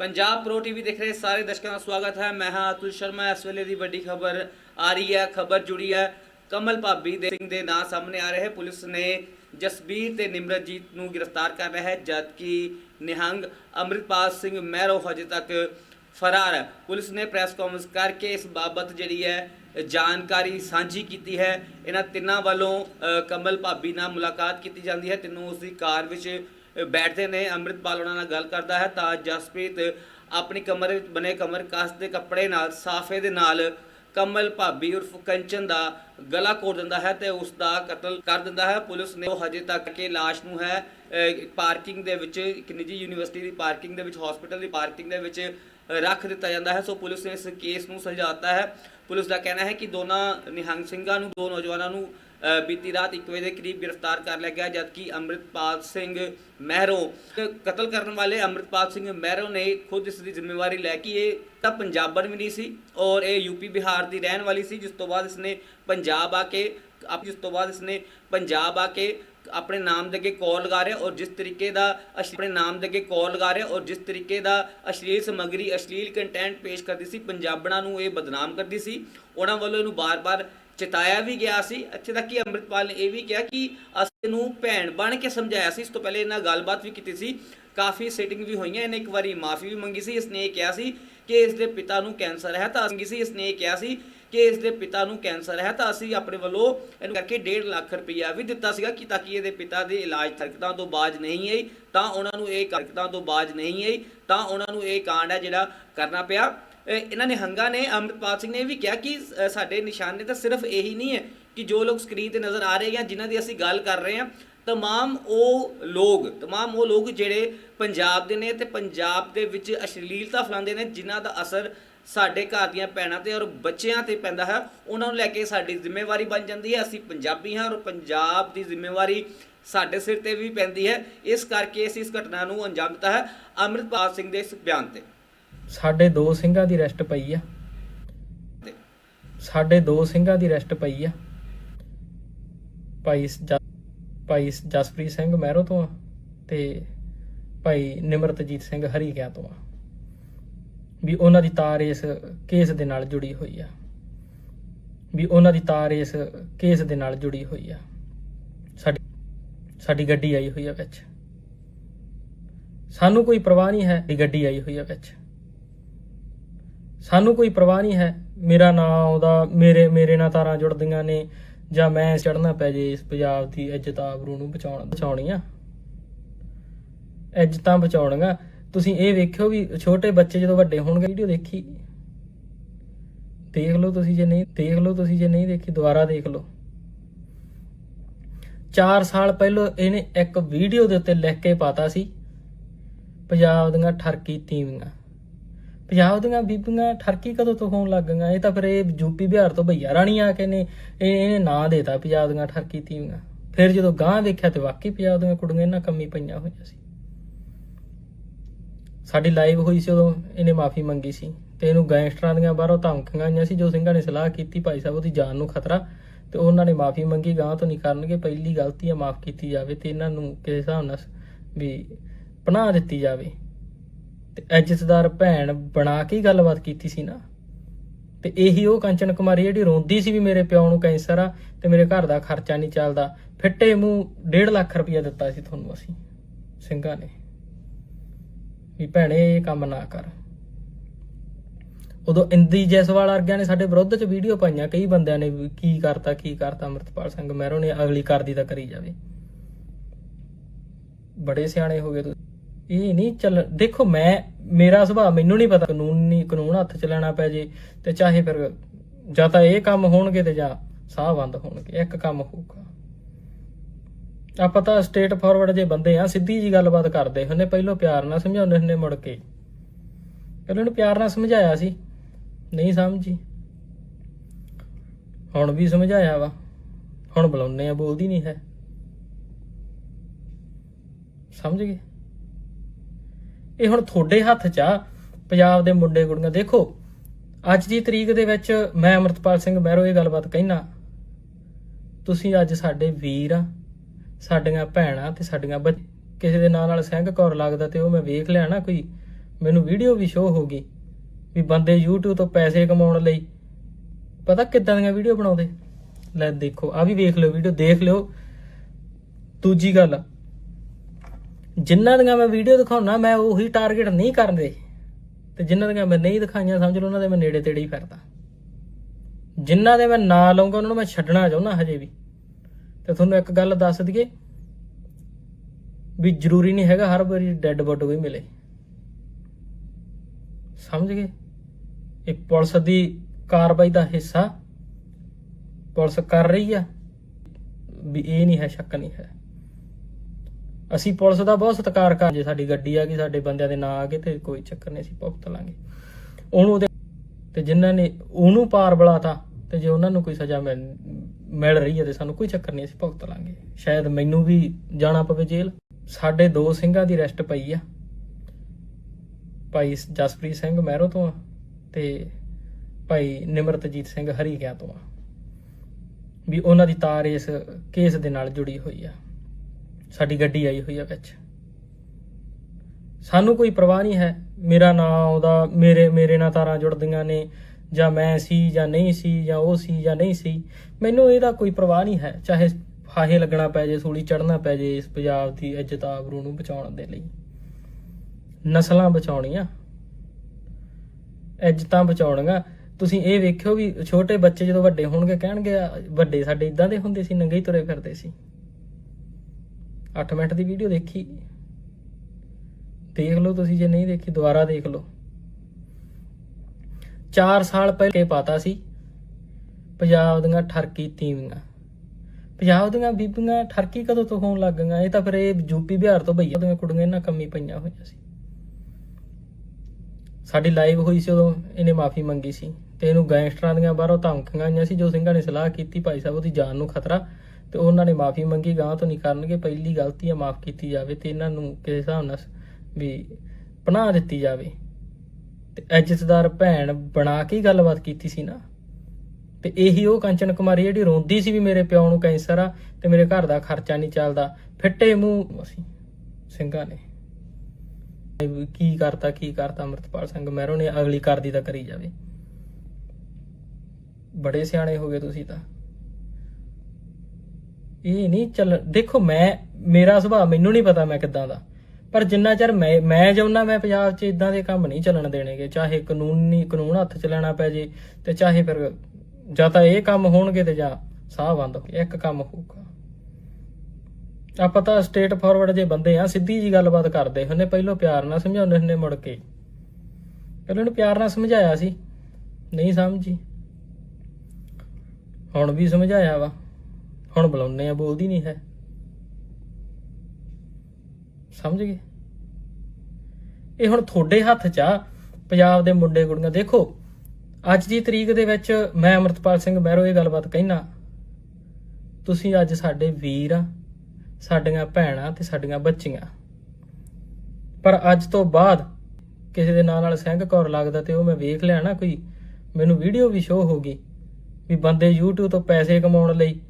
Punjab pro TV ਦੇਖ ਰਹੇ ਸਾਰੇ ਦਰਸ਼ਕਾਂ ਦਾ ਸਵਾਗਤ ਹੈ। ਮੈਂ ਹਾਂ ਅਤੁਲ ਸ਼ਰਮਾ। ਇਸ ਵੇਲੇ ਦੀ ਵੱਡੀ ਖਬਰ ਆ ਰਹੀ ਹੈ, ਖਬਰ ਜੁੜੀ ਹੈ ਕਮਲ ਭਾਬੀ ਦੇ ਸਿੰਘ ਦੇ ਨਾਂ ਸਾਹਮਣੇ ਆ ਰਹੇ। ਪੁਲਿਸ ਨੇ ਜਸਬੀਰ ਤੇ ਨਿਮਰਜੀਤ ਨੂੰ ਗ੍ਰਿਫਤਾਰ ਕਰ ਰਿਹਾ ਹੈ, ਜਦਕਿ ਨਿਹੰਗ ਅੰਮ੍ਰਿਤਪਾਲ ਸਿੰਘ ਮਹਿਰੋ ਹਜੇ ਤੱਕ ਫਰਾਰ ਹੈ। ਪੁਲਿਸ ਨੇ ਪ੍ਰੈਸ ਕਾਨਫਰੰਸ ਕਰਕੇ ਇਸ ਬਾਬਤ ਜਿਹੜੀ ਹੈ ਜਾਣਕਾਰੀ ਸਾਂਝੀ ਕੀਤੀ ਹੈ। ਇਹਨਾਂ ਤਿੰਨਾਂ ਵੱਲੋਂ ਕਮਲ ਭਾਬੀ ਨਾਲ ਮੁਲਾਕਾਤ ਕੀਤੀ ਜਾਂਦੀ ਹੈ। ਤਿੰਨੋਂ ਉਸ ਦੀ ਕਾਰ ਵਿੱਚ ਬੈਠਦੇ ਨੇ, ਅੰਮ੍ਰਿਤਪਾਲ ਉਹਨਾਂ ਨਾਲ ਗੱਲ ਕਰਦਾ ਹੈ ਤਾਂ ਜਸਪ੍ਰੀਤ ਆਪਣੀ ਕਮਰ ਵਿੱਚ ਬਨੇ ਕਮਰ ਕਾਸ ਦੇ ਕੱਪੜੇ ਨਾਲ, ਸਾਫੇ ਦੇ ਨਾਲ ਕਮਲ ਭਾਬੀ ਉਰਫ ਕੰਚਨ ਦਾ ਗਲਾ ਕੋੜ ਦਿੰਦਾ ਹੈ ਤੇ ਉਸ ਦਾ ਕਤਲ ਕਰ ਦਿੰਦਾ ਹੈ। ਪੁਲਿਸ ਨੇ ਉਹ ਹਜੇ ਤੱਕ ਕਿ ਲਾਸ਼ ਨੂੰ ਹੈ ਪਾਰਕਿੰਗ ਦੇ ਵਿੱਚ, ਇੱਕ ਨਿੱਜੀ ਯੂਨੀਵਰਸਿਟੀ ਦੀ ਪਾਰਕਿੰਗ ਦੇ ਵਿੱਚ ਹਸਪੀਟਲ ਦੀ ਪਾਰਕਿੰਗ ਦੇ ਵਿੱਚ ਰੱਖ ਦਿੱਤਾ ਜਾਂਦਾ ਹੈ। ਸੋ ਪੁਲਿਸ ਨੇ ਇਸ ਕੇਸ ਨੂੰ ਸੁਲਝਾਤਾ ਹੈ। ਪੁਲਿਸ ਦਾ ਕਹਿਣਾ ਹੈ ਕਿ ਦੋਨਾਂ ਨਿਹੰਗ ਸਿੰਘਾਂ ਨੂੰ, ਦੋ ਨੌਜਵਾਨਾਂ ਨੂੰ ਬੀਤੀ ਰਾਤ 1 ਵਜੇ ਦੇ ਕਰੀਬ ਗ੍ਰਿਫਤਾਰ ਕਰ ਲਿਆ ਗਿਆ, ਜਦਕਿ ਅੰਮ੍ਰਿਤਪਾਲ ਸਿੰਘ ਮਹਿਰੋ ਕਤਲ ਕਰਨ ਵਾਲੇ ਅੰਮ੍ਰਿਤਪਾਲ ਸਿੰਘ ਮਹਿਰੋ ਨੇ ਖੁਦ ਇਸ ਦੀ ਜ਼ਿੰਮੇਵਾਰੀ ਲੈ ਕੇ ਇਹ ਤਾਂ ਪੰਜਾਬਣ ਵੀ ਨਹੀਂ ਸੀ ਔਰ ਇਹ ਯੂਪੀ ਬਿਹਾਰ ਦੀ ਰਹਿਣ ਵਾਲੀ ਸੀ, ਜਿਸ ਤੋਂ ਬਾਅਦ ਇਸਨੇ ਪੰਜਾਬ ਆ ਕੇ, ਆਪ ਜਿਸ ਤੋਂ ਬਾਅਦ ਇਸਨੇ ਪੰਜਾਬ ਆ ਕੇ ਆਪਣੇ ਨਾਮ ਦੇ ਅੱਗੇ ਕਾਲ ਲਗਾ ਰਿਹਾ ਔਰ ਜਿਸ ਤਰੀਕੇ ਦਾ ਅਸ਼- ਆਪਣੇ ਨਾਮ ਦੇ ਅੱਗੇ ਕਾਲ ਲਗਾ ਰਿਹਾ ਔਰ ਜਿਸ ਤਰੀਕੇ ਦਾ ਅਸ਼ਲੀਲ ਸਮੱਗਰੀ, ਅਸ਼ਲੀਲ ਕੰਟੈਂਟ ਪੇਸ਼ ਕਰਦੀ ਸੀ, ਪੰਜਾਬਣਾਂ ਨੂੰ ਇਹ ਬਦਨਾਮ ਕਰਦੀ ਸੀ। ਉਹਨਾਂ ਵੱਲੋਂ ਇਹਨੂੰ ਬਾਰ-ਬਾਰ ਚਿਤਾਇਆ ਵੀ ਗਿਆ ਸੀ। ਇੱਥੇ ਤੱਕ ਕਿ ਅੰਮ੍ਰਿਤਪਾਲ ਨੇ ਇਹ ਵੀ ਕਿਹਾ ਕਿ ਅਸੀਂ ਨੂੰ ਭੈਣ ਬਣ ਕੇ ਸਮਝਾਇਆ ਸੀ। ਇਸ ਤੋਂ ਪਹਿਲੇ ਇਹਨਾਂ ਗੱਲਬਾਤ ਵੀ ਕੀਤੀ ਸੀ। ਕਾਫੀ ਸੈਟਿੰਗ ਵੀ ਹੋਈਆਂ। ਇਹਨੇ ਇੱਕ ਵਾਰੀ ਮਾਫੀ ਵੀ ਮੰਗੀ ਸੀ। ਇਸਨੇ ਇਹ ਕਿਹਾ ਸੀ ਕਿ ਇਸ ਦੇ ਪਿਤਾ ਨੂੰ ਕੈਂਸਰ ਹੈ ਤਾਂ ਮੰਗੀ ਸੀ। ਇਸਨੇ ਇਹ ਕਿਹਾ ਸੀ ਕਿ ਇਸ ਦੇ ਪਿਤਾ ਨੂੰ ਕੈਂਸਰ ਹੈ, ਤਾਂ ਅਸੀਂ ਆਪਣੇ ਵੱਲੋਂ ਇਹਨੂੰ ਕਰਕੇ 1.5 ਲੱਖ ਰੁਪਈਆ ਵੀ ਦਿੱਤਾ ਸੀਗਾ ਕਿ ਤਾਂ ਕਿ ਇਹਦੇ ਪਿਤਾ ਦੇ ਇਲਾਜ ਹਰਕਤਾਂ ਤੋਂ ਬਾਜ ਨਹੀਂ ਆਈ, ਤਾਂ ਉਹਨਾਂ ਨੂੰ ਇਹ ਹਰਕਤਾਂ ਤੋਂ ਬਾਜ ਨਹੀਂ ਆਈ, ਤਾਂ ਉਹਨਾਂ ਨੂੰ ਇਹ ਕਾਂਡ ਹੈ ਜਿਹੜਾ ਕਰਨਾ ਪਿਆ। ਇਹਨਾਂ ਨੇ ਹੰਗਾ ਨੇ ਅੰਮ੍ਰਿਤਪਾਲ ਸਿੰਘ ਨੇ ਇਹ ਵੀ ਕਿਹਾ ਕਿ ਸਾਡੇ ਨਿਸ਼ਾਨੇ ਤਾਂ ਸਿਰਫ ਇਹੀ ਨਹੀਂ ਹੈ ਕਿ ਜੋ ਲੋਕ ਸਕਰੀਨ ਤੇ ਨਜ਼ਰ ਆ ਰਹੇ ਜਾਂ ਜਿਨ੍ਹਾਂ ਦੀ ਅਸੀਂ ਗੱਲ ਕਰ ਰਹੇ ਹਾਂ, ਤਮਾਮ ਉਹ ਲੋਕ, ਤਮਾਮ ਉਹ ਲੋਕ ਜਿਹੜੇ ਪੰਜਾਬ ਦੇ ਨੇ ਤੇ ਪੰਜਾਬ ਦੇ ਵਿੱਚ ਅਸ਼ਲੀਲਤਾ ਫੈਲਾਉਂਦੇ ਨੇ, ਜਿਨ੍ਹਾਂ ਦਾ ਅਸਰ ਸਾਡੇ ਘਰ ਦੀਆਂ ਭੈਣਾਂ ਤੇ ਔਰ ਬੱਚਿਆਂ ਤੇ ਪੈਂਦਾ ਹੈ। ਉਹਨਾਂ ਨੂੰ ਲੈ ਕੇ ਸਾਡੀ ਜ਼ਿੰਮੇਵਾਰੀ ਬਣ ਜਾਂਦੀ ਹੈ। ਅਸੀਂ ਪੰਜਾਬੀ ਹਾਂ ਔਰ ਪੰਜਾਬ ਦੀ ਜ਼ਿੰਮੇਵਾਰੀ ਸਾਡੇ ਸਿਰ ਤੇ ਵੀ ਪੈਂਦੀ ਹੈ। ਇਸ ਕਰਕੇ ਅਸੀਂ ਇਸ ਘਟਨਾ ਨੂੰ ਅੰਜਾਮ ਦਿੱਤਾ ਹੈ ਅੰਮ੍ਰਿਤਪਾਲ ਸਿੰਘ ਦੇ ਇਸ ਬਿਆਨ ਤੇ। ਸਾਡੇ ਦੋ ਸਿੰਘਾਂ ਦੀ ਰੈਸਟ ਪਈ ਆ। ਸਾਡੇ ਦੋ ਸਿੰਘਾਂ ਦੀ ਰੈਸਟ ਪਈ ਆ। ਭਾਈ ਭਾਈ ਜਸਪ੍ਰੀਤ ਸਿੰਘ ਮਹਿਰੋ ਤੋਂ ਤੇ ਭਾਈ ਨਿਮਰਤਜੀਤ ਸਿੰਘ ਹਰੀਕਿਆ ਤੋਂ ਆ। ਵੀ ਉਹਨਾਂ ਦੀ ਤਾਰ ਇਸ ਕੇਸ ਦੇ ਨਾਲ ਜੁੜੀ ਹੋਈ ਆ। ਵੀ ਉਹਨਾਂ ਦੀ ਤਾਰ ਇਸ ਕੇਸ ਦੇ ਨਾਲ ਜੁੜੀ ਹੋਈ ਆ। ਸਾਡੀ ਸਾਡੀ ਗੱਡੀ ਆਈ ਹੋਈ ਆ ਵਿੱਚ। ਸਾਨੂੰ ਕੋਈ ਪਰਵਾਹ ਨਹੀਂ ਹੈ ਵੀ ਗੱਡੀ ਆਈ ਹੋਈ ਆ ਵਿੱਚ। ਸਾਨੂੰ ਕੋਈ ਪਰਵਾਹ ਨਹੀਂ ਹੈ, ਮੇਰਾ ਨਾਂ ਆਉਂਦਾ ਮੇਰੇ ਮੇਰੇ ਨਾਲ ਤਾਰਾਂ ਜੁੜਦੀਆਂ ਨੇ, ਜਾਂ ਮੈਂ ਚੜਨਾ ਪੈ ਜੇ ਇਸ ਪੰਜਾਬ ਦੀ ਇੱਜ਼ਤ ਆਬਰੂ ਨੂੰ ਬਚਾਉਣ ਬਚਾਉਣੀ ਆ ਇੱਜ਼ਤਾਂ ਬਚਾਉਣੀਆਂ। ਤੁਸੀਂ ਇਹ ਵੇਖਿਓ ਵੀ ਛੋਟੇ ਬੱਚੇ ਜਦੋਂ ਵੱਡੇ ਹੋਣਗੇ, ਵੀਡੀਓ ਦੇਖੀ। ਦੇਖ ਲਓ ਤੁਸੀਂ ਜੇ ਨਹੀਂ, ਦੇਖ ਲਓ ਤੁਸੀਂ ਜੇ ਨਹੀਂ ਦੇਖੀ, ਦੁਬਾਰਾ ਦੇਖ ਲਓ। 4 ਸਾਲ ਪਹਿਲਾਂ ਇਹਨੇ ਇੱਕ ਵੀਡੀਓ ਦੇ ਉੱਤੇ ਲਿਖ ਕੇ ਪਾਤਾ ਸੀ, ਪੰਜਾਬ ਦੀਆਂ ਠਰਕੀ ਤੀਵੀਆਂ। ਪੰਜਾਬ ਦੀਆਂ ਬੀਬੀਆਂ ਠਰਕੀ ਕਦੋਂ ਤੋਂ ਹੋਣ ਲੱਗ ਗਈਆਂ? ਇਹ ਤਾਂ ਫਿਰ ਇਹ ਯੂਪੀ ਬਿਹਾਰ ਤੋਂ ਭਈਆ ਰਾਣੀ ਆ ਕੇ ਨੇ ਇਹ ਇਹਨੇ ਨਾਂ ਦੇਤਾ, ਪੰਜਾਬ ਦੀਆਂ ਠਰਕੀ ਤੀਵੀਆਂ। ਫਿਰ ਜਦੋਂ ਗਾਂ ਦੇਖਿਆ ਤੇ ਵਾਕਈ ਪੰਜਾਬ ਦੀਆਂ ਕੁੜੀਆਂ ਇਹਨਾਂ ਕੰਮੀ ਪਈਆਂ ਹੋਈਆਂ ਸੀ। ਸਾਡੀ ਲਾਈਵ ਹੋਈ ਸੀ ਉਦੋਂ, ਇਹਨੇ ਮਾਫੀ ਮੰਗੀ ਸੀ। ਤੇ ਇਹਨੂੰ ਗੈਂਗਸਟਰਾਂ ਦੀਆਂ ਬਾਹਰੋਂ ਧਮਕੀਆਂ ਆਈਆਂ ਸੀ, ਜੋ ਸਿੰਘਾਂ ਨੇ ਸਲਾਹ ਕੀਤੀ ਭਾਈ ਸਾਹਿਬ ਉਹਦੀ ਜਾਨ ਨੂੰ ਖਤਰਾ, ਤੇ ਉਹਨਾਂ ਨੇ ਮਾਫੀ ਮੰਗੀ ਗਾਂ ਤੋਂ ਨਹੀਂ ਕਰਨਗੇ, ਪਹਿਲੀ ਗਲਤੀ ਆ, ਮਾਫ ਕੀਤੀ ਜਾਵੇ ਤੇ ਇਹਨਾਂ ਨੂੰ ਕਿਸੇ ਹਿਸਾਬ ਨਾਲ ਵੀ ਪਨਾਹ ਦਿੱਤੀ ਜਾਵੇ। ਤੇ ਇੱਜ਼ਤਦਾਰ ਭੈਣ ਬਣਾ ਕੇ ਹੀ ਗੱਲਬਾਤ ਕੀਤੀ ਸੀ ਨਾ। ਤੇ ਇਹੀ ਉਹ ਕੰਚਨ ਕੁਮਾਰੀ ਜਿਹੜੀ ਰੋਂਦੀ ਸੀ ਵੀ ਮੇਰੇ ਪਿਓ ਨੂੰ ਕੈਂਸਰ ਆ ਤੇ ਮੇਰੇ ਘਰ ਦਾ ਖਰਚਾ ਨਹੀਂ ਚੱਲਦਾ। ਫਿੱਟੇ ਮੂੰਹ 1.5 ਲੱਖ ਰੁਪਇਆ ਦਿੱਤਾ ਸੀ ਤੁਹਾਨੂੰ ਅਸੀਂ, ਸਿੰਘਾਂ ਨੇ। ਵੀ ਭੈਣੇ, ਇਹ ਕੰਮ ਨਾ ਕਰ। ਉਦੋਂ ਇੰਦੀ ਜੈਸਵਾਲ ਵਰਗਿਆਂ ਨੇ ਸਾਡੇ ਵਿਰੁੱਧ ਚ ਵੀਡੀਓ ਪਾਈਆਂ, ਕਈ ਬੰਦਿਆਂ ਨੇ ਵੀ ਕੀ ਕਰਤਾ ਕੀ ਕਰਤਾ, ਅਮਰਤਪਾਲ ਸਿੰਘ ਮਹਿਰੋ ਨੇ ਅਗਲੀ ਕਰਦੀ ਤਾਂ ਕਰੀ ਜਾਵੇ। ਬੜੇ ਸਿਆਣੇ ਹੋ ਗਏ ਤੁਸੀਂ। ਇਹ ਨਹੀਂ ਚੱਲ, ਦੇਖੋ ਮੈਂ, ਮੇਰਾ ਸੁਭਾਅ ਮੈਨੂੰ ਨਹੀਂ ਪਤਾ, ਕਾਨੂੰਨ ਨਹੀਂ ਕਾਨੂੰਨ ਹੱਥ ਚ ਲੈਣਾ ਪੈ ਜੇ, ਤੇ ਚਾਹੇ ਫਿਰ ਜਾਂ ਤਾਂ ਇਹ ਕੰਮ ਹੋਣਗੇ ਤੇ ਜਾਂ ਸਾਹ ਬੰਦ ਹੋਣਗੇ, ਇੱਕ ਕੰਮ ਹੋਊਗਾ। ਆਪਾਂ ਤਾਂ ਸਟੇਟ ਫਾਰਵਰਡ ਜੇ ਬੰਦੇ ਆ, ਸਿੱਧੀ ਜੀ ਗੱਲਬਾਤ ਕਰਦੇ ਹੁੰਨੇ ਪਹਿਲਾਂ ਪਿਆਰ ਨਾਲ ਸਮਝਾਉਂਦੇ ਹੁੰਨੇ ਮੁੜ ਕੇ। ਪਹਿਲਾਂ ਨੂੰ ਪਿਆਰ ਨਾਲ ਸਮਝਾਇਆ ਸੀ, ਨਹੀਂ ਸਮਝੀ। ਹੁਣ ਵੀ ਸਮਝਾਇਆ ਵਾ, ਹੁਣ ਬੁਲਾਉਂਦੇ ਆ, ਬੋਲਦੀ ਨਹੀਂ ਹੈ। ਸਮਝ ਗਏ? ਇਹ ਹੁਣ ਤੁਹਾਡੇ ਹੱਥ 'ਚ ਆ, ਪੰਜਾਬ ਦੇ ਮੁੰਡੇ ਕੁੜੀਆਂ। ਦੇਖੋ, ਅੱਜ ਦੀ ਤਰੀਕ ਦੇ ਵਿੱਚ ਮੈਂ ਅਮਰਤਪਾਲ ਸਿੰਘ ਮਹਿਰੋ ਇਹ ਗੱਲਬਾਤ ਕਹਿਣਾ ਤੁਸੀਂ ਅੱਜ ਸਾਡੇ ਵੀਰ ਆ। ਸਾਡੀਆਂ ਭੈਣਾਂ ਤੇ ਸਾਡੀਆਂ ਬੱਚ- ਕਿਸੇ ਦੇ ਨਾਂ ਨਾਲ ਸਿੰਘ ਕੌਰ ਲੱਗਦਾ ਤੇ ਉਹ ਮੈਂ ਵੇਖ ਲਿਆ ਨਾ ਕੋਈ, ਮੈਨੂੰ ਵੀਡੀਓ ਵੀ ਸ਼ੋ ਹੋ ਗਈ ਵੀ ਬੰਦੇ YouTube ਤੋਂ ਪੈਸੇ ਕਮਾਉਣ ਲਈ। ਪਤਾ ਕਿੱਦਾਂ ਦੀਆਂ ਵੀਡੀਓ ਬਣਾਉਂਦੇ? ਲੈ ਦੇਖੋ ਆ ਵੀ ਵੇਖ ਲਿਓ ਵੀਡੀਓ ਦੇਖ ਲਿਓ। ਦੂਜੀ ਗੱਲ ਜਿਨ੍ਹਾਂ ਦੀਆਂ ਮੈਂ ਵੀਡੀਓ ਦਿਖਾਉਣਾ, ਮੈਂ ਉਹੀ ਟਾਰਗੇਟ ਨਹੀਂ ਕਰਦੇ। ਤੇ ਜਿਨ੍ਹਾਂ ਦੀਆਂ ਮੈਂ ਨਹੀਂ ਦਿਖਾਈਆਂ, ਸਮਝ ਲਓ ਉਹਨਾਂ ਦੇ ਮੈਂ ਨੇੜੇ ਤੇੜੇ ਹੀ ਫਿਰਦਾ। ਜਿਨ੍ਹਾਂ ਦੇ ਮੈਂ ਨਾਂ ਲਊਂਗਾ, ਉਹਨਾਂ ਨੂੰ ਮੈਂ ਛੱਡਣਾ ਚਾਹੁੰਦਾ ਹਜੇ ਵੀ। ਤੇ ਤੁਹਾਨੂੰ ਇੱਕ ਗੱਲ ਦੱਸ ਦਈਏ ਵੀ ਜ਼ਰੂਰੀ ਨਹੀਂ ਹੈਗਾ ਹਰ ਵਾਰੀ ਡੈੱਡ ਬੋਡੀ ਵੀ ਮਿਲੇ। ਸਮਝ ਗਏ? ਇਹ ਪੁਲਿਸ ਦੀ ਕਾਰਵਾਈ ਦਾ ਹਿੱਸਾ ਪੁਲਿਸ ਕਰ ਰਹੀ ਆ। ਵੀ ਇਹ ਨਹੀਂ ਹੈ, ਸ਼ੱਕ ਨਹੀਂ ਹੈ। ਅਸੀਂ ਪੁਲਿਸ ਦਾ ਬਹੁਤ ਸਤਿਕਾਰ ਕਰ ਜੇ ਸਾਡੀ ਗੱਡੀ ਆ ਗਈ, ਸਾਡੇ ਬੰਦਿਆਂ ਦੇ ਨਾਂ ਆ ਗਏ ਤੇ ਕੋਈ ਚੱਕਰ ਨਹੀਂ, ਅਸੀਂ ਭੁਗਤ ਲਾਂਗੇ। ਉਹਨੂੰ ਤੇ ਜਿਨ੍ਹਾਂ ਨੇ ਉਹਨੂੰ ਪਾਰ ਬੁਲਾਤਾ ਤੇ ਜੇ ਉਹਨਾਂ ਨੂੰ ਕੋਈ ਸਜ਼ਾ ਮਿਲ ਮਿਲ ਰਹੀ ਹੈ ਤੇ ਸਾਨੂੰ ਕੋਈ ਚੱਕਰ ਨਹੀਂ, ਅਸੀਂ ਭੁਗਤ ਲਾਂਗੇ। ਸ਼ਾਇਦ ਮੈਨੂੰ ਵੀ ਜਾਣਾ ਪਵੇ ਜੇਲ੍ਹ। ਸਾਡੇ ਦੋ ਸਿੰਘਾਂ ਦੀ ਅਰੈਸਟ ਪਈ ਆ। ਭਾਈ ਜਸਪ੍ਰੀਤ ਸਿੰਘ ਮਹਿਰੋ ਤੋਂ ਆ ਤੇ ਭਾਈ ਨਿਮਰਤਜੀਤ ਸਿੰਘ ਹਰੀ ਹਰੀਕਿਆਂ ਤੋਂ ਆ। ਵੀ ਉਹਨਾਂ ਦੀ ਤਾਰ ਇਸ ਕੇਸ ਦੇ ਨਾਲ ਜੁੜੀ ਹੋਈ ਆ। ਸਾਡੀ ਗੱਡੀ ਆਈ ਹੋਈ ਆ ਵਿੱਚ। ਸਾਨੂੰ ਕੋਈ ਪਰਵਾਹ ਨਹੀਂ ਹੈ। ਮੇਰਾ ਨਾਂ ਆਉਂਦਾ ਮੇਰੇ ਮੇਰੇ ਨਾਲ ਤਾਰਾਂ ਜੁੜਦੀਆਂ ਨੇ। ਜਾਂ ਮੈਂ ਸੀ ਜਾਂ ਨਹੀਂ ਸੀ ਜਾਂ ਉਹ ਸੀ ਜਾਂ ਨਹੀਂ ਸੀ, ਮੈਨੂੰ ਇਹਦਾ ਕੋਈ ਪਰਵਾਹ ਨਹੀਂ ਹੈ, ਚਾਹੇ ਫਾਹੇ ਲੱਗਣਾ ਪੈ ਜੇ, ਸੂਲੀ ਚੜਨਾ ਪੈ ਜੇ ਇਸ ਪੰਜਾਬ ਦੀ ਇੱਜ਼ਤ ਆਬਰੂ ਨੂੰ ਬਚਾਉਣ ਦੇ ਲਈ। ਨਸਲਾਂ ਬਚਾਉਣੀਆਂ, ਇੱਜ਼ਤਾਂ ਬਚਾਉਣੀਆਂ। ਤੁਸੀਂ ਇਹ ਵੇਖਿਓ ਵੀ ਛੋਟੇ ਬੱਚੇ ਜਦੋਂ ਵੱਡੇ ਹੋਣਗੇ, ਕਹਿਣਗੇ ਵੱਡੇ ਸਾਡੇ ਇਦਾਂ ਦੇ ਹੁੰਦੇ ਸੀ, ਨੰਗੇ ਹੀ ਤੁਰੇ ਫਿਰਦੇ ਸੀ। 8 ਮਿੰਟ ਦੀ ਵੀਡੀਓ ਦੇਖੀ। ਦੇਖ ਲਓ ਤੁਸੀਂ, ਜੇ ਨਹੀਂ ਦੇਖੀ, ਦੁਬਾਰਾ ਦੇਖ ਲਓ। 4 ਸਾਲ ਪਹਿਲੇ ਪਾਤਾ ਸੀ। ਪੰਜਾਬ ਦੀਆਂ ਠਰਕੀ ਤੀਵੀਆਂ। ਪੰਜਾਬ ਦੀਆਂ ਬੀਬੀਆਂ ਠਰਕੀ ਕਦੋਂ ਤੋਂ ਹੋਣ ਲੱਗ ਗਈਆਂ? ਇਹ ਤਾਂ ਫਿਰ ਇਹ ਯੂਪੀ ਬਿਹਾਰ ਤੋਂ ਭਈਆ ਦੀਆਂ ਕੁੜੀਆਂ ਇਹਨਾਂ ਕੰਮੀ ਪਈਆਂ ਹੋਈਆਂ ਸੀ। ਸਾਡੀ ਲਾਈਵ ਹੋਈ ਸੀ ਉਦੋਂ ਇਹਨੇ ਮਾਫੀ ਮੰਗੀ ਸੀ ਤੇ ਇਹਨੂੰ ਗੈਂਗਸਟਰਾਂ ਦੀਆਂ ਬਾਹਰੋਂ ਧਮਕੀਆਂ ਆਈਆਂ ਸੀ, ਜੋ ਸਿੰਘਾਂ ਨੇ ਸਲਾਹ ਕੀਤੀ ਭਾਈ ਸਾਹਿਬ ਉਹਦੀ ਜਾਨ ਨੂੰ ਖਤਰਾ ਤੇ ਉਹਨਾਂ ਨੇ ਮਾਫੀ ਮੰਗੀ ਗਾਂ ਤੋਂ ਨਹੀਂ ਕਰਨਗੇ, ਪਹਿਲੀ ਗਲਤੀ ਆ, ਮਾਫ ਕੀਤੀ ਜਾਵੇ ਤੇ ਇਹਨਾਂ ਨੂੰ ਕਿਸੇ ਹਿਸਾਬ ਨਾਲ ਵੀ ਪਨਾਹ ਦਿੱਤੀ ਜਾਵੇ। ਤੇ ਇੱਜ਼ਤਦਾਰ ਭੈਣ ਬਣਾ ਕੇ ਹੀ ਗੱਲਬਾਤ ਕੀਤੀ ਸੀ ਨਾ। ਤੇ ਇਹੀ ਉਹ ਕੰਚਨ ਕੁਮਾਰੀ ਜਿਹੜੀ ਰੋਂਦੀ ਸੀ ਵੀ ਮੇਰੇ ਪਿਓ ਨੂੰ ਕੈਂਸਰ ਆ ਤੇ ਮੇਰੇ ਘਰ ਦਾ ਖਰਚਾ ਨਹੀਂ ਚੱਲਦਾ। ਫਿੱਟੇ ਮੂੰਹ ਅਸੀਂ, ਸਿੰਘਾਂ ਨੇ। ਵੀ ਕੀ ਕਰਤਾ ਕੀ ਕਰਤਾ ਅਮਰਤਪਾਲ ਸਿੰਘ ਮਹਿਰੋ ਨੇ, ਅਗਲੀ ਕਰਦੀ ਤਾਂ ਕਰੀ ਜਾਵੇ। ਬੜੇ ਸਿਆਣੇ ਹੋ ਗਏ ਤੁਸੀਂ ਤਾਂ। ਇਹ ਨਹੀਂ ਚੱਲ, ਦੇਖੋ ਮੈਂ, ਮੇਰਾ ਸੁਭਾਅ ਮੈਨੂੰ ਨਹੀਂ ਪਤਾ ਮੈਂ ਕਿੱਦਾਂ ਦਾ। ਪਰ ਜਿੰਨਾ ਚਿਰ ਮੈਂ ਮੈਂ ਚਾਹੁੰਦਾ ਮੈਂ ਪੰਜਾਬ 'ਚ ਇਦਾਂ ਦੇ ਕੰਮ ਨਹੀਂ ਚੱਲਣ ਦੇਣਗੇ ਚਾਹੇ ਕਾਨੂੰਨੀ, ਕਾਨੂੰਨ ਹੱਥ 'ਚ ਲੈਣਾ ਪੈ ਜੇ ਤੇ ਚਾਹੇ ਫਿਰ ਜਾਂ ਤਾਂ ਇਹ ਕੰਮ ਹੋਣਗੇ ਤੇ ਜਾਂ ਸਾਹ ਬੰਦ ਇੱਕ ਕੰਮ ਹੋਊਗਾ। ਆਪਾਂ ਤਾਂ ਸਟੇਟ ਫਾਰਵਰਡ ਜੇ ਬੰਦੇ ਆ, ਸਿੱਧੀ ਜੀ ਗੱਲਬਾਤ ਕਰਦੇ ਹੁੰਦੇ, ਪਹਿਲਾਂ ਪਿਆਰ ਨਾਲ ਸਮਝਾਉਂਦੇ ਹੁੰਦੇ ਮੁੜ ਕੇ। ਪਹਿਲਾਂ ਨੂੰ ਪਿਆਰ ਨਾਲ ਸਮਝਾਇਆ ਸੀ, ਨਹੀਂ ਸਮਝੀ। ਹੁਣ ਵੀ ਸਮਝਾਇਆ ਵਾ, ਹੁਣ ਬੁਲਾਉਂਦੇ ਆ, ਬੋਲਦੀ ਨਹੀਂ ਹੈ। ਸਮਝ ਗਏ? ਇਹ ਹੁਣ ਤੁਹਾਡੇ ਹੱਥ 'ਚ ਆ, ਪੰਜਾਬ ਦੇ ਮੁੰਡੇ ਕੁੜੀਆਂ। ਦੇਖੋ, ਅੱਜ ਦੀ ਤਰੀਕ ਦੇ ਵਿੱਚ ਮੈਂ ਅਮਰਤਪਾਲ ਸਿੰਘ ਮਹਿਰੋ ਇਹ ਗੱਲਬਾਤ ਕਹਿਣਾ ਤੁਸੀਂ ਅੱਜ ਸਾਡੇ ਵੀਰ ਆ, ਸਾਡੀਆਂ ਭੈਣਾਂ ਤੇ ਸਾਡੀਆਂ ਬੱਚੀਆਂ। ਪਰ ਅੱਜ ਤੋਂ ਬਾਅਦ ਕਿਸੇ ਦੇ ਨਾਂ ਨਾਲ ਸਿੰਘ ਕੌਰ ਲੱਗਦਾ ਤੇ ਉਹ ਮੈਂ ਵੇਖ ਲਿਆ ਨਾ ਕੋਈ, ਮੈਨੂੰ ਵੀਡੀਓ ਵੀ ਸ਼ੋਅ ਹੋ ਗਈ ਵੀ ਬੰਦੇ YouTube ਤੋਂ ਪੈਸੇ ਕਮਾਉਣ ਲਈ।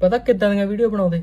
ਪਤਾ ਕਿੱਦਾਂ ਦੀਆਂ ਵੀਡੀਓ ਬਣਾਉਂਦੇ?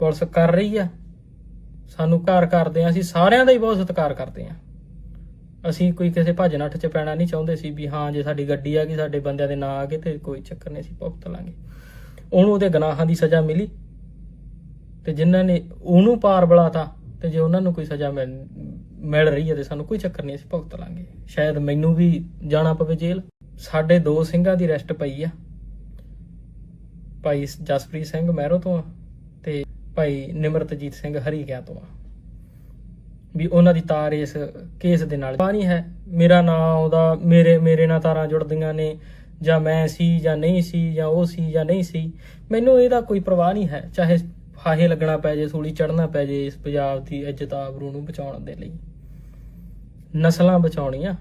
ਪੁਲਿਸ ਕਰ ਰਹੀ ਆ। ਸਾਨੂੰ ਘਰ ਕਰਦੇ ਆ। ਅਸੀਂ ਸਾਰਿਆਂ ਦਾ ਹੀ ਬਹੁਤ ਸਤਿਕਾਰ ਕਰਦੇ ਆ। ਅਸੀਂ ਕੋਈ ਕਿਸੇ ਭੱਜ ਨੱਠ ਚ ਪੈਣਾ ਨਹੀਂ ਚਾਹੁੰਦੇ ਸੀ ਵੀ ਹਾਂ, ਜੇ ਸਾਡੀ ਗੱਡੀ ਆ ਗਈ, ਸਾਡੇ ਬੰਦਿਆਂ ਦੇ ਨਾਂ ਆ ਗਏ ਤੇ ਕੋਈ ਚੱਕਰ ਨਹੀਂ, ਅਸੀਂ ਭੁਗਤ ਲਾਂਗੇ। ਉਹਨੂੰ ਉਹਦੇ ਗੁਨਾਹਾਂ ਦੀ ਸਜ਼ਾ ਮਿਲੀ ਤੇ ਜਿਨ੍ਹਾਂ ਨੇ ਉਹਨੂੰ ਪਾਰ ਬੁਲਾਤਾ ਤੇ ਜੇ ਉਹਨਾਂ ਨੂੰ ਕੋਈ ਸਜ਼ਾ ਮਿਲ ਮਿਲ ਰਹੀ ਹੈ ਤੇ ਸਾਨੂੰ ਕੋਈ ਚੱਕਰ ਨਹੀਂ, ਅਸੀਂ ਭੁਗਤ ਲਾਂਗੇ। ਸ਼ਾਇਦ ਮੈਨੂੰ ਵੀ ਜਾਣਾ ਪਵੇ ਜੇਲ੍ਹ। ਸਾਡੇ ਦੋ ਸਿੰਘਾਂ ਦੀ ਰੈਸਟ ਪਈ ਆ। ਭਾਈ ਜਸਪ੍ਰੀਤ ਸਿੰਘ ਮਹਿਰੋ ਤੋਂ ਆ ਤੇ ਭਾਈ ਨਿਮਰਤਜੀਤ ਸਿੰਘ ਹਰੀ ਹਰੀਕਿਆਂ ਤੋਂ ਆ। ਵੀ ਉਹਨਾਂ ਦੀ ਤਾਰ ਇਸ ਕੇਸ ਦੇ ਨਾਲ ਨਹੀਂ ਹੈ। ਮੇਰਾ ਨਾਂ ਉਹਦਾ, ਮੇਰੇ ਮੇਰੇ ਨਾਲ ਤਾਰਾਂ ਜੁੜਦੀਆਂ ਨੇ, ਜਾਂ ਮੈਂ ਸੀ, ਜਾਂ ਨਹੀਂ ਸੀ, ਜਾਂ ਉਹ ਸੀ, ਜਾਂ ਨਹੀਂ ਸੀ। ਮੈਨੂੰ ਇਹਦਾ ਕੋਈ ਪਰਵਾਹ ਨਹੀਂ ਹੈ, ਚਾਹੇ ਫਾਹੇ ਲੱਗਣਾ ਪੈ ਜੇ, ਸੂਲੀ ਚੜਨਾ ਪੈ ਜੇ ਇਸ ਪੰਜਾਬ ਦੀ ਇੱਜ਼ਤ ਆਬਰੂ ਨੂੰ ਬਚਾਉਣ ਦੇ ਲਈ। ਨਸਲਾਂ ਬਚਾਉਣੀਆਂ।